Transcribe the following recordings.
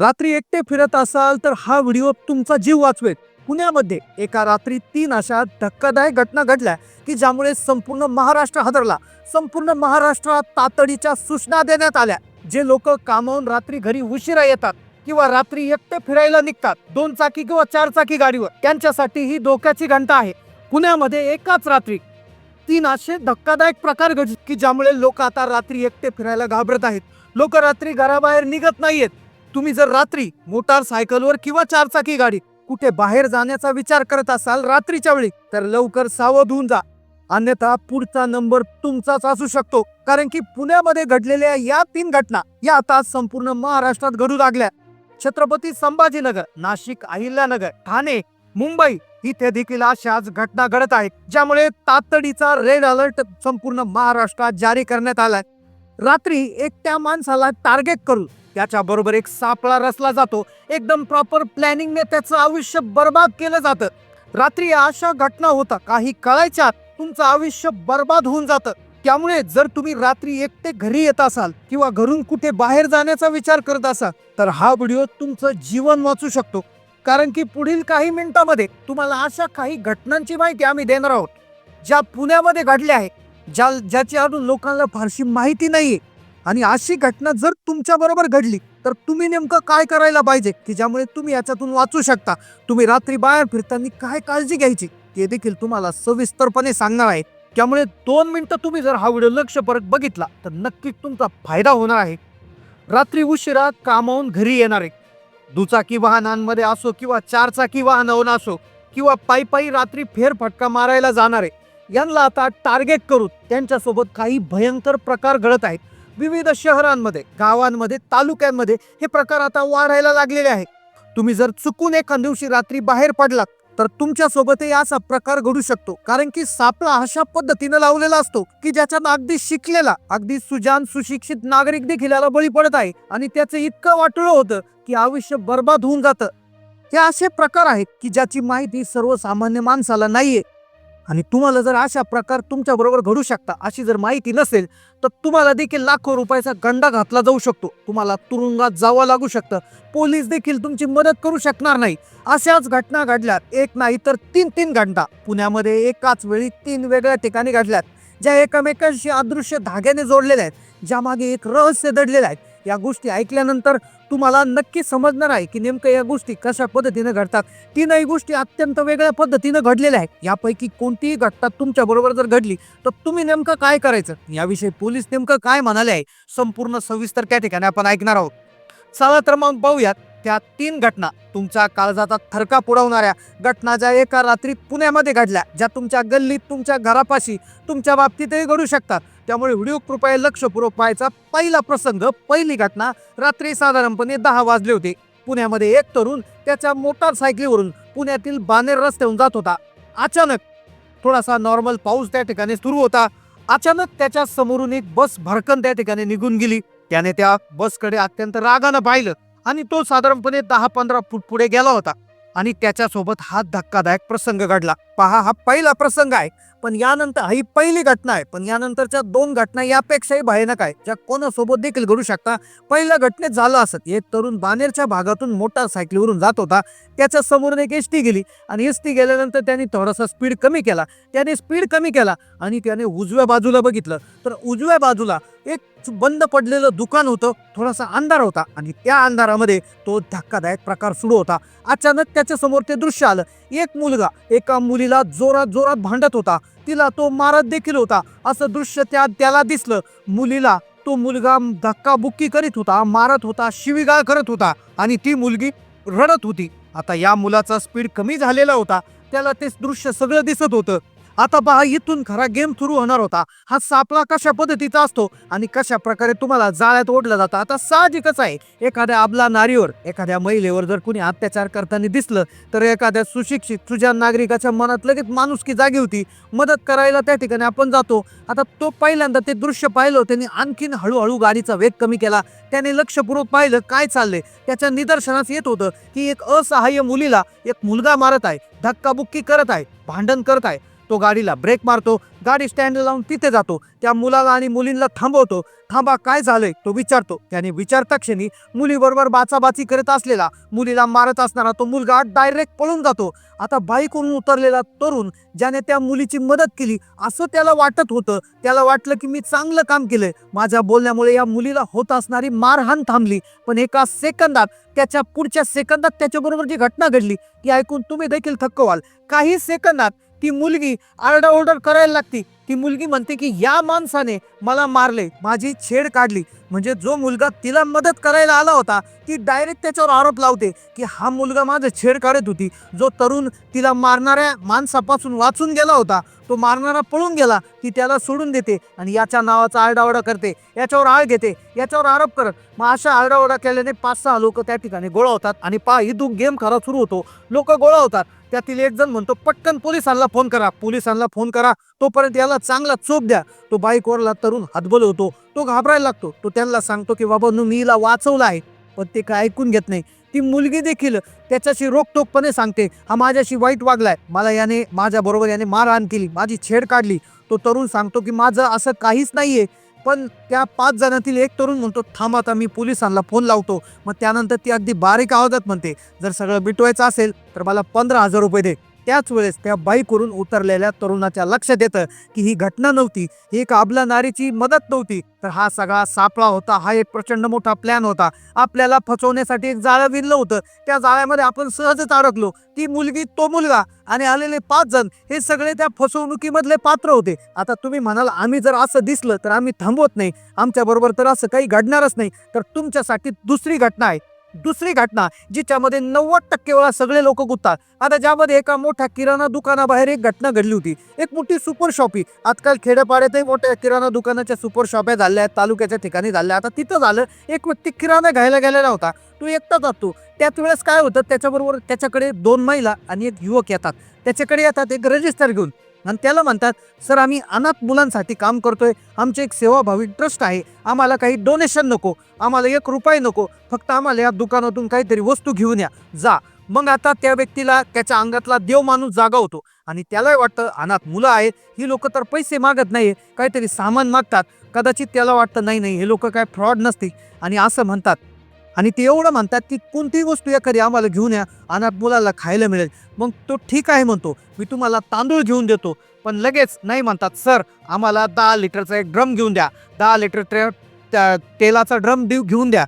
रात्री एकटे फिरत असाल तर हा व्हिडिओ तुमचा जीव वाचवेल. पुण्यामध्ये एका रात्री तीन अशा धक्कादायक घटना घडल्या की ज्यामुळे संपूर्ण महाराष्ट्र हादरला. संपूर्ण महाराष्ट्रात तातडीच्या सूचना देण्यात आल्या. जे लोक कामावून रात्री घरी उशिरा येतात किंवा रात्री एकटे फिरायला निघतात दोन चाकी किंवा चार चाकी गाडीवर त्यांच्यासाठी ही धोक्याची घंटा आहे. पुण्यामध्ये एकाच रात्री तीन असे धक्कादायक प्रकार घडले की ज्यामुळे लोक आता रात्री एकटे फिरायला घाबरत आहेत. लोक रात्री घराबाहेर निघत नाहीयेत. तुम्ही जर रात्री मोटार सायकलवर किंवा चारचाकी गाडी कुठे बाहेर जाण्याचा विचार करत असाल रात्रीच्या वेळी तर लवकर सावध होऊन जा. अन्यथा पुढचा नंबर तुमचाच असू शकतो कारण की पुण्यामध्ये घडलेल्या या तीन घटना या आता संपूर्ण महाराष्ट्रात घडू लागल्या. छत्रपती संभाजीनगर नाशिक अहिल्यानगर ठाणे मुंबई इथे देखील अशाच घटना घडत आहेत ज्यामुळे तातडीचा रेड अलर्ट संपूर्ण महाराष्ट्रात जारी करण्यात आलाय. रात्री एकट्या माणसाला टार्गेट करून त्याच्याबरोबर एक सापळा रचला जातो. एकदम प्रॉपर प्लॅनिंगने त्याचं आयुष्य बर्बाद केलं जातं. रात्री अशा घटना होतात काही कळायच्या तुमचं आयुष्य बर्बाद होऊन जातं. त्यामुळे जर तुम्ही रात्री एकटे घरी येत असाल किंवा घरून कुठे बाहेर जाण्याचा विचार करत असाल तर हा व्हिडिओ तुमचं जीवन वाचू शकतो. कारण की पुढील काही मिनिटांमध्ये तुम्हाला अशा काही घटनांची माहिती आम्ही देणार आहोत ज्या पुण्यामध्ये घडल्या आहे ज्या ज्याची अजून लोकांना फारशी माहिती नाहीये. आणि अशी घटना जर तुमच्या बरोबर घडली तर तुम्ही नेमकं काय करायला पाहिजे? की ज्यामुळे तुम्ही याच्यातून वाचू शकता. तुम्ही रात्री बाहेर फिरताना काय काळजी घ्यायची? ते देखील तुम्हाला सविस्तरपणे सांगणार आहे. त्यामुळे दोन मिनिटं तुम्ही जर हा व्हिडिओ लक्ष बघितला तर नक्कीच तुमचा फायदा होणार आहे. रात्री उशिरा कामावून घरी येणारे दुचाकी वाहनांमध्ये असो किंवा चारचाकी वाहनावर असो किंवा पायी पायी रात्री फेरफटका मारायला जाणारे यांना आता टार्गेट करून त्यांच्यासोबत काही भयंकर प्रकार घडत आहेत. विविध शहरांमध्ये गावांमध्ये तालुक्यांमध्ये हे प्रकार आता वाढायला लागलेले आहेत. तुम्ही जर चुकून एखाद्या दिवशी रात्री बाहेर पडलात तर तुमच्यासोबतही असा प्रकार घडू शकतो. कारण की सापळा अशा पद्धतीनं लावलेला असतो की ज्याच्यात अगदी शिकलेला अगदी सुजान सुशिक्षित नागरिक देखील याला बळी पडत आहे. आणि त्याचं इतकं वाटलं होतं की आयुष्य बर्बाद होऊन जातं. हे असे प्रकार आहेत की ज्याची माहिती सर्वसामान्य माणसाला नाहीये. आणि तुम्हाला जर अशा प्रकार तुमच्याबरोबर घडू शकता अशी जर माहिती नसेल तर तुम्हाला देखील लाखो रुपयाचा गंडा घातला जाऊ शकतो. तुम्हाला तुरुंगात जावं लागू शकतं. पोलीस देखील तुमची मदत करू शकणार नाही. अशाच घटना घडल्यात. एक नाही तर तीन तीन घटना पुण्यामध्ये एकाच वेळी तीन वेगळ्या ठिकाणी घडल्यात. ज्या एकमेकांशी अदृश्य धाग्याने जोडलेल्या आहेत. ज्यामागे एक रहस्य दडलेलं आहे. या गोष्टी ऐकल्यानंतर तुम्हाला नक्की समजणार आहे की नेमकं या गोष्टी कशा पद्धतीनं घडतात. तीनही गोष्टी अत्यंत वेगळ्या पद्धतीनं घडलेल्या आहेत. यापैकी कोणतीही घटना तुमच्याबरोबर जर घडली तर तुम्ही नेमकं काय करायचं? याविषयी पोलीस नेमकं काय म्हणाले आहे? संपूर्ण सविस्तर त्या ठिकाणी आपण ऐकणार आहोत. चला तर मग पाहूयात त्या तीन घटना तुमच्या काळजाचा थरका पुरवणाऱ्या घटना ज्या एका रात्री पुण्यामध्ये घडल्या ज्या तुमच्या गल्लीत तुमच्या घरापाशी तुमच्या बाबतीतही घडू शकतात. त्यामुळे व्हिडिओ कृपया लक्षपूर्वक पाहायचा पहिला प्रसंग पहिली घटना रात्री साधारणपणे दहा वाजले होते. पुण्यामध्ये एक तरुण त्याच्या मोटारसायकलीवरून पुण्यातील बानेर रस्त्याहून जात होता. अचानक थोडासा नॉर्मल पाऊस त्या ठिकाणी सुरू होता. अचानक त्याच्या समोरून एक बस भरकन त्या ठिकाणी निघून गेली. त्याने त्या बसकडे अत्यंत रागानं पाहिलं आणि तो साधारणपणे दहा पंधरा फूट पुढे गेला होता आणि त्याच्यासोबत हा धक्कादायक प्रसंग घडला. पहा हा पहिला प्रसंग आहे. पण यानंतर ही पहिली घटना आहे. पण यानंतरच्या दोन घटना यापेक्षाही भयानक आहे ज्या कोणासोबत देखील घडू शकता. पहिल्या घटनेत झालं असत एक तरुण बानेरच्या भागातून मोटारसायकलीवरून जात होता. त्याच्या समोरून एक एस टी गेली आणि एस टी गेल्यानंतर त्याने थोडासा स्पीड कमी केला. त्याने स्पीड कमी केला आणि त्याने उजव्या बाजूला बघितलं. तर उजव्या बाजूला एक बंद पडलेलं दुकान होतं थोडासा अंधार होता आणि त्या अंधारामध्ये तो धक्कादायक प्रकार सुरू होता. अचानक त्याच्यासमोर ते दृश्य आलं. एक मुलगा एका मुलीला जोरात जोरात भांडत होता. तिला तो मारत देखील होता. असं दृश्य त्या त्याला दिसलं. मुलीला तो मुलगा धक्काबुक्की करीत होता मारत होता शिवीगाळ करत होता आणि ती मुलगी रडत होती. आता या मुलाचा स्पीड कमी झालेला होता. त्याला ते दृश्य सगळं दिसत होतं. आता पहा इथून खरा गेम सुरू होणार होता. हा सापळा कशा पद्धतीचा असतो आणि कशा प्रकारे तुम्हाला जाळ्यात ओढलं जातं आता साहजिकच आहे. एखाद्या आबला नारीवर एखाद्या महिलेवर जर कुणी अत्याचार करताना दिसलं तर एखाद्या सुशिक्षित सुजान नागरिकाच्या मनात लगेच माणुसकी जागी होती. मदत करायला त्या ठिकाणी आपण जातो. आता तो पहिल्यांदा ते दृश्य पाहिलं त्यांनी आणखीन हळूहळू गाडीचा वेग कमी केला. त्याने लक्षपूर्वक पाहिलं काय चाललंय. त्याच्या निदर्शनास येत होतं की एक असहाय्य मुलीला एक मुलगा मारत आहे धक्काबुक्की करत आहे भांडण करत आहे. तो गाडीला ब्रेक मारतो गाडी स्टँड लावून तिथे जातो त्या मुलाला आणि मुलींना थांबवतो. थांबा काय झालंय? तो विचारतो. त्याने विचारता क्षणी मुलीबरोबर बाचाबाची करत असलेला मुलीला मारत असणारा तो मुलगा डायरेक्ट पळून जातो. आता बाईकवरून उतरलेला तरुण ज्याने त्या मुलीची मदत केली असं त्याला वाटत होतं. त्याला वाटलं की मी चांगलं काम केलंय. माझ्या बोलण्यामुळे या मुलीला होत असणारी मारहाण थांबली. पण एका सेकंदात त्याच्या पुढच्या सेकंदात त्याच्याबरोबर जी घटना घडली ती ऐकून तुम्ही देखील थक्क व्हाल. काही सेकंदात ती मुलगी आरडाओरड करायला लागती. ती मुलगी म्हणते की या माणसाने मला मारले. माझी छेड काढली. म्हणजे जो मुलगा तिला मदत करायला आला होता ती डायरेक्ट त्याच्यावर आरोप लावते की हा मुलगा माझं छेड काढत होती. जो तरुण तिला मारणाऱ्या माणसापासून वाचून गेला होता तो मारणारा पळून गेला ती त्याला सोडून देते आणि याच्या नावाचा आरडाओरडा करते. याच्यावर आळ घेते याच्यावर आरोप करत. मग अशा आरडाओरडा केल्याने पाच सहा लोक त्या ठिकाणी गोळा होतात आणि पा इथून गेम खरा सुरू होतो. लोक गोळा होतात. त्यातील एक जण म्हणतो पटकन पोलिसांना फोन करा. पोलिसांना फोन करा. तोपर्यंत याला चांगला चोप द्या. तो बाईकवरला तरुण हातबल होतो. तो घाबरायला लागतो. तो त्यांना सांगतो की बाबा मी हिला वाचवला आहे पण ते काय ऐकून घेत नाही. ती मुलगी देखील त्याच्याशी रोखटोकपणे सांगते हा माझ्याशी वाईट वागलाय. मला याने माझ्याबरोबर याने मारहाण केली माझी छेड काढली. तो तरुण सांगतो की माझं असं काहीच नाहीये. पण त्या पाच जणातील एक तरुण म्हणतो थांब आता मी पोलिसांना फोन लावतो. मग त्यानंतर ती अगदी बारीक आवाजात म्हणते जर सगळं मिटवायचं असेल तर मला पंधरा हजार रुपये दे. त्याच वेळेस त्या बाईकवरून उतरलेल्या तरुणाच्या लक्षात येतं की ही घटना नव्हती. ही एक आबला नारीची मदत नव्हती. तर हा सगळा सापळा होता. हा एक प्रचंड मोठा प्लॅन होता. आपल्याला फसवण्यासाठी एक जाळं विणलं होतं. त्या जाळ्यामध्ये आपण सहजच अडकलो. ती मुलगी तो मुलगा आणि आलेले पाच जण हे सगळे त्या फसवणुकीमधले पात्र होते. आता तुम्ही म्हणाल आम्ही जर असं दिसलं तर आम्ही थांबवत नाही. आमच्याबरोबर तर असं काही घडणारच नाही. तर तुमच्यासाठी दुसरी घटना आहे. दुसरी घटना जिच्यामध्ये नव्वद टक्के वेळा सगळे लोक गुंततात. आता ज्यामध्ये एका मोठ्या किराणा दुकानाबाहेर एक घटना घडली होती. एक मोठी सुपर शॉपी. आजकाल खेड्यापाड्यातही मोठ्या किराणा दुकानाच्या सुपर शॉप्या झाल्या आहेत तालुक्याच्या ठिकाणी झाल्या आता तिथं झालं एक व्यक्ती किराणा घ्यायला गेलेला होता. तो एकटा जातो त्याच वेळेस काय होतं त्याच्याबरोबर त्याच्याकडे दोन महिला आणि एक युवक येतात. त्याच्याकडे येतात एक रजिस्टर घेऊन. आणि त्याला म्हणतात सर आम्ही अनाथ मुलांसाठी काम करतोय. आमचे एक सेवाभावी ट्रस्ट आहे. आम्हाला काही डोनेशन नको. आम्हाला एक रुपये नको. फक्त आम्हाला या दुकानातून काहीतरी वस्तू घेऊन या. जा. मग आता त्या व्यक्तीला त्याच्या अंगातला देव माणूस जागा होतो. आणि त्यालाही वाटतं अनाथ मुलं आहेत. ही लोक तर पैसे मागत नाही काहीतरी सामान मागतात. कदाचित त्याला वाटतं नाही नाही हे लोक काय फ्रॉड नसते आणि असं म्हणतात. आणि ते एवढं म्हणतात की कोणतीही वस्तू एखादी आम्हाला घेऊन या अनाथ मुलाला खायला मिळेल. मग तो ठीक आहे म्हणतो मी तुम्हाला तांदूळ घेऊन देतो. पण लगेच नाही म्हणतात सर आम्हाला दहा लिटरचा एक ड्रम घेऊन द्या. दहा लिटर ट्रे त्या तेलाचा ड्रम देऊ घेऊन द्या.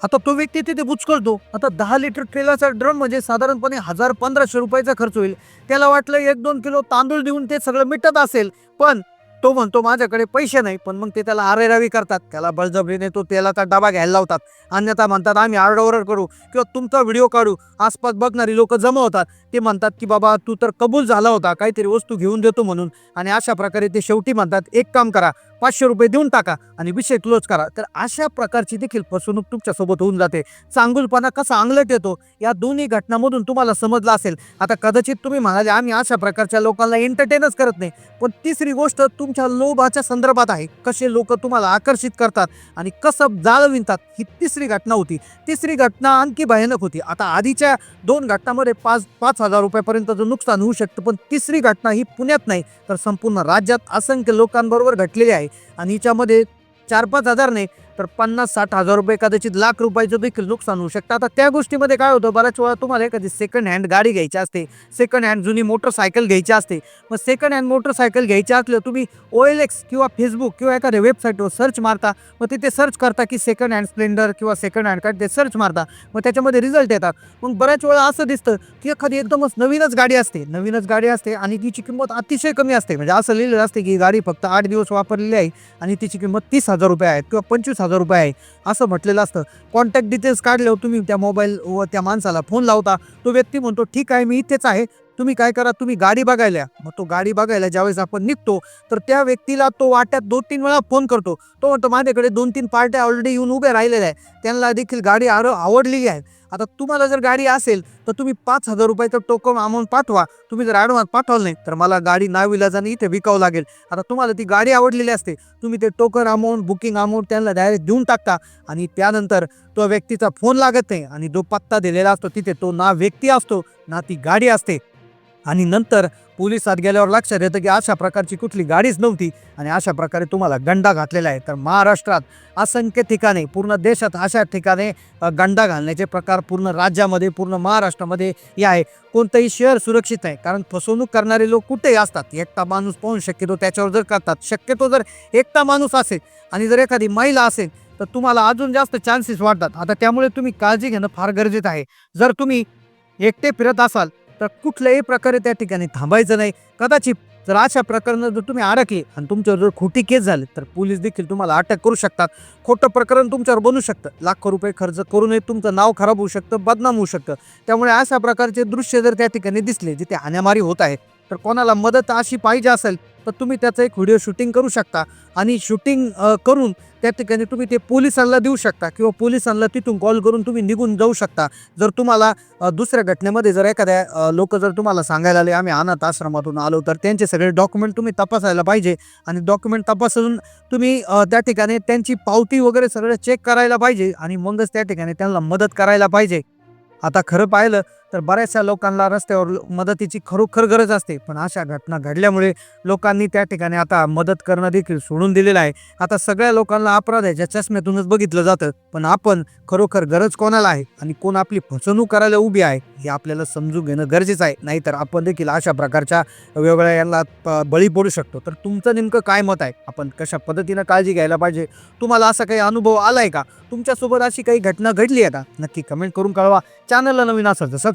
आता तो व्यक्ती तिथे बुचकळतो आता दहा लिटर तेलाचा ड्रम म्हणजे साधारणपणे हजार पंधराशे रुपयाचा खर्च होईल. त्याला वाटलं एक दोन किलो तांदूळ देऊन ते सगळं मिटत असेल. पण तो म्हणतो माझ्याकडे पैसे नाही पण मग ते त्याला आरेरावी करतात. त्याला बळजबरीने तो तेलाचा डबा घ्यायला लावतात. अन्यथा म्हणतात आम्ही आरडाओरड करू किंवा तुमचा व्हिडिओ काढू. आसपास बघणारी लोक जमा होतात ते म्हणतात की बाबा तू तर कबूल झाला होता. काहीतरी वस्तू घेऊन देतो म्हणून. आणि अशा प्रकारे ते शेवटी म्हणतात एक काम करा. पाचशे रुपये देऊन टाका आणि विषय क्लोज करा. तर अशा प्रकारची देखील फसवणूक तुमच्यासोबत होऊन जाते. चांगुलपणा कसा अंगलट येतो या दोन्ही घटनांमधून तुम्हाला समजलं असेल. आता कदाचित तुम्ही म्हणाले आम्ही अशा प्रकारच्या लोकांना एंटरटेनच करत नाही. पण तिसरी गोष्ट तुम तुमच्या लोभाच्या संदर्भात आहे. कसे लोक तुम्हाला आकर्षित करतात आणि कसं जाळ विणतात ही तिसरी घटना होती. तिसरी घटना आणखी भयानक होती. आता आधीच्या दोन घटनामध्ये पाच पाच हजार रुपयापर्यंतचं नुकसान होऊ शकतं पण तिसरी घटना ही पुण्यात नाही तर संपूर्ण राज्यात असंख्य लोकांबरोबर घटलेली आहे. आणि हिच्यामध्ये चार पाच हजार नाही तर पन्नास साठ हजार रुपये कदाचित लाख रुपयाचं देखील नुकसान होऊ शकतं. आता त्या गोष्टीमध्ये काय होतं? बऱ्याच वेळा तुम्हाला एखादी सेकंड हँड गाडी घ्यायची असते सेकंड हँड जुनी मोटरसायकल घ्यायची असते. मग सेकंड हँड मोटरसायकल घ्यायची असलं तुम्ही ओ एल एक्स किंवा फेसबुक किंवा एखाद्या वेबसाईटवर सर्च मारता. मग तिथे सर्च करता की सेकंड हँड स्प्लेंडर किंवा सेकंड हँड काय ते सर्च मारता. मग त्याच्यामध्ये रिझल्ट येतात. मग बऱ्याच वेळा असं दिसतं की एखादी एकदमच नवीनच गाडी असते. नवीनच गाडी असते आणि तिची किंमत अतिशय कमी असते. म्हणजे असं लिहिलेलं असते की गाडी फक्त आठ दिवस वापरलेली आहे आणि तिची किंमत तीस हजार रुपये आहेत किंवा पंचवीस हजार रुपये आहे. असं म्हटलेलं असतं. कॉन्टॅक्ट डिटेल्स काढल्यावर तुम्ही त्या मोबाईल व त्या माणसाला. फोन लावता. तो व्यक्ती म्हणतो ठीक आहे मी इथेच आहे. तुम्ही काय करा तुम्ही गाडी बघायला मग तो गाडी बघायला ज्यावेळेस आपण निघतो तर त्या व्यक्तीला तो वाट्यात दोन तीन वेळा फोन करतो. तो म्हणतो माझ्याकडे दोन तीन पार्ट्या ऑलरेडी येऊन उभ्या राहिलेल्या आहे त्यांना देखील गाडी आर आवडलेली आहे आता तुम्हाला जर गाडी असेल तर तुम्ही पाच हजार रुपयाचं टोकन अमाऊंट पाठवा. तुम्ही जर ॲडव्हान्स पाठवलं नाही तर मला गाडी नाविलाजाने इथे विकावं लागेल. आता तुम्हाला ती गाडी आवडलेली असते तुम्ही ते टोकन अमाऊंट बुकिंग अमाऊंट त्यांना डायरेक्ट देऊन टाकता. आणि त्यानंतर तो व्यक्तीचा फोन लागत नाही आणि जो पत्ता दिलेला असतो तिथे तो ना व्यक्ती असतो ना ती गाडी असते. आणि नंतर पोलिसात गेल्यावर लक्षात येतं की अशा प्रकारची कुठली गाडीच नव्हती आणि अशा प्रकारे तुम्हाला गंडा घातलेला आहे. तर महाराष्ट्रात असंख्य ठिकाणी पूर्ण देशात अशा ठिकाणी गंडा घालण्याचे प्रकार पूर्ण राज्यामध्ये पूर्ण महाराष्ट्रामध्ये हे आहे. कोणतंही शहर सुरक्षित नाही कारण फसवणूक करणारे लोक कुठेही असतात. एकटा माणूस पाहून शक्यतो त्याच्यावर जर करतात. शक्यतो जर एकटा माणूस असेल आणि जर एखादी महिला असेल तर तुम्हाला अजून जास्त चान्सेस वाढतात. आता त्यामुळे तुम्ही काळजी घेणं फार गरजेचं आहे. जर तुम्ही एकटे फिरत असाल तर कुठल्याही प्रकारे त्या ठिकाणी थांबायचं नाही. कदाचित जर अशा प्रकरणात जर तुम्ही अडकले आणि तुमच्यावर जर खोटी केस झाली तर पोलीस देखील तुम्हाला अटक करू शकतात. खोटं प्रकरण तुमच्यावर बनू शकतं. लाखो रुपये खर्च करूनही तुमचं नाव खराब होऊ शकतं बदनाम होऊ शकतं. त्यामुळे अशा प्रकारचे दृश्य जर त्या ठिकाणी दिसले जिथे हाण्यामारी होत आहे तर कोणाला मदत अशी पाहिजे असेल तर तुम्ही त्याचं एक व्हिडिओ शूटिंग करू शकता. आणि शूटिंग करून त्या ठिकाणी तुम्ही ते पोलिसांना देऊ शकता किंवा पोलिसांना तिथून कॉल करून तुम्ही निघून जाऊ शकता. जर तुम्हाला दुसऱ्या घटनेमध्ये जर एखाद्या लोक जर तुम्हाला सांगायला आले आम्ही अनाथ आश्रमातून आलो तर त्यांचे सगळे डॉक्युमेंट तुम्ही तपासायला पाहिजे. आणि डॉक्युमेंट तपासून तुम्ही त्या ठिकाणी त्यांची पावती वगैरे सगळं चेक करायला पाहिजे आणि मगच त्या ठिकाणी त्यांना मदत करायला पाहिजे. आता खरं पाहिलं तर बऱ्याचशा लोकांना रस्त्यावर मदतीची खरोखर गरज असते. पण अशा घटना घडल्यामुळे लोकांनी त्या ठिकाणी आता मदत करणं देखील सोडून दिलेलं आहे. आता सगळ्या लोकांना अपराधाच्या चष्म्यातूनच बघितलं जातं. पण आपण खरोखर गरज कोणाला आहे? आणि कोण आपली फसवणूक करायला उभी आहे? हे आपल्याला समजून घेणं गरजेचं आहे. नाहीतर आपण देखील अशा प्रकारच्या वेगवेगळ्या यांना बळी पडू शकतो. तर तुमचं नेमकं काय मत आहे? आपण कशा पद्धतीनं काळजी घ्यायला पाहिजे? तुम्हाला असा काही अनुभव आलाय का? तुमच्यासोबत अशी काही घटना घडली आहे का? नक्की कमेंट करून कळवा. चॅनलला नवीन असेल तर